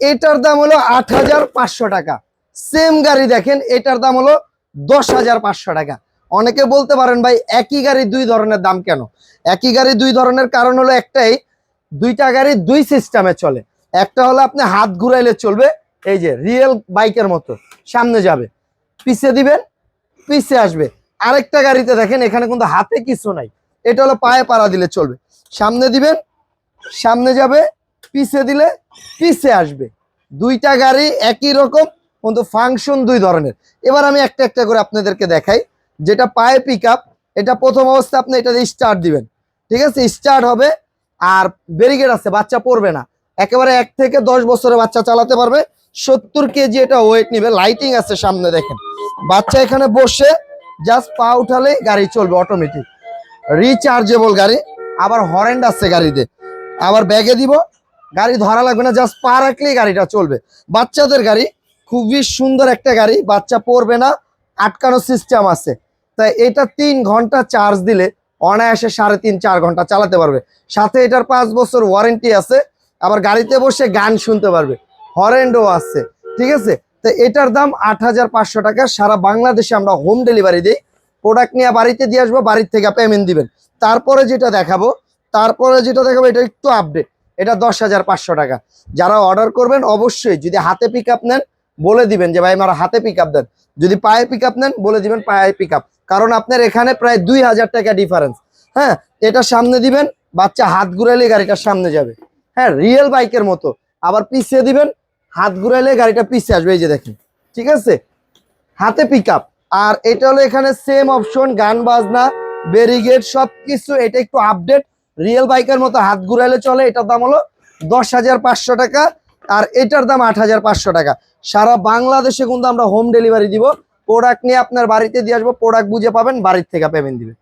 এটার দাম হলো আট হাজার পাঁচশো টাকা। সেম গাড়ি দেখেন, এটার দাম হলো দশ হাজার টাকা। অনেকে বলতে পারেন, ভাই, একই গাড়ি দুই ধরনের দাম কেন? একই গাড়ি দুই ধরনের কারণ হলো একটাই, দুইটা গাড়ি দুই সিস্টেমে চলে। একটা হলো আপনি হাত ঘুরাইলে চলবে, এই যে রিয়েল বাইকের মতো, সামনে যাবে। পিছিয়ে দিবেন পিছিয়ে আসবে। আরেকটা গাড়িতে দেখেন, এখানে কিন্তু হাতে কিছু নাই। এটা হলো পায়ে পাড়া দিলে চলবে। সামনে দিবেন, সামনে যাবে পিছে দিলে পিছে আসবে। দুইটা গাড়ি একই রকম, কিন্তু ফাংশন দুই ধরনের। এবার আমি একটা একটা করে আপনাদেরকে দেখাই, যেটা পায়ে পিক এটা প্রথম অবস্থা আপনি এটা স্টার্ট দিবেন। ঠিক আছে? স্টার্ট হবে, আর ব্যারিকেড আছে, বাচ্চা পড়বে না। একেবারে এক থেকে দশ বছরের বাচ্চা চালাতে পারবে। সত্তর কেজি এটা ওয়েট নিবে লাইটিং আছে সামনে দেখেন। বাচ্চা এখানে বসে জাস্ট পা উঠালে গাড়ি চলবে অটোমেটিক রিচার্জেবল গাড়ি, আবার হরেন্ড আছে গাড়িতে। আবার ব্যাগে দিব গাড়ি ধরা লাগবে না জাস্ট পা রাখলেই গাড়িটা চলবে। বাচ্চাদের গাড়ি, খুবই সুন্দর একটা গাড়ি, বাচ্চা পড়বে না আটকানো সিস্টেম আছে। তাই এটা তিন ঘণ্টা চার্জ দিলে অনায়াসে সাড়ে তিন, চার ঘণ্টা চালাতে পারবে। সাথে এটার পাঁচ বছর ওয়ারেন্টি আছে, আবার গাড়িতে বসে গান শুনতে পারবে। হরেন্ডও আছে, ঠিক আছে? তো এটার দাম আট হাজার পাঁচশো টাকা, সারা বাংলাদেশে আমরা হোম ডেলিভারি দিই। প্রোডাক্ট নিয়ে বাড়িতে দিয়ে আসব, বাড়ির থেকে পেমেন্ট দিবেন। তারপরে যেটা দেখাবো, তারপরে যেটা দেখাবো, এটা একটু আপডেট এটা দশ হাজার পাঁচশো টাকা। যারা অর্ডার করবেন, অবশ্যই যদি হাতে পিক আপ নেন, বলে দিবেন যে, ভাই, আমার হাতে পিক আপ দেন। যদি পায়ে পিক আপ নেন, বলে দিবেন, পায়ে পিক আপ কারণ আপনার এখানে প্রায় দুই হাজার টাকা ডিফারেন্স হ্যাঁ এটা সামনে দিবেন, বাচ্চা হাত ঘুরাইলে গাড়িটার সামনে যাবে। হ্যাঁ রিয়েল বাইকের মতো। আবার পিছিয়ে দিবেন, হাত ঘুরাইলে গাড়িটা পিছিয়ে আসবে, এই যে দেখেন। ঠিক আছে? হাতে পিক আর এটা হলো এখানে সেম অপশন গান বাজনা ব্যারিগেড সব কিছু এটা একটু আপডেট রিয়েল বাইকের মতো হাত ঘুরাইলে চলে, এটার দাম হলো দশ হাজার পাঁচশো টাকা আর এটার দাম আট হাজার পাঁচশো টাকা। সারা বাংলাদেশে কিন্তু আমরা হোম ডেলিভারি দিব। প্রোডাক্ট নিয়ে আপনার বাড়িতে দিয়ে আসব প্রোডাক্ট বুঝে পাবেন, বাড়ির থেকে পেমেন্ট দিবে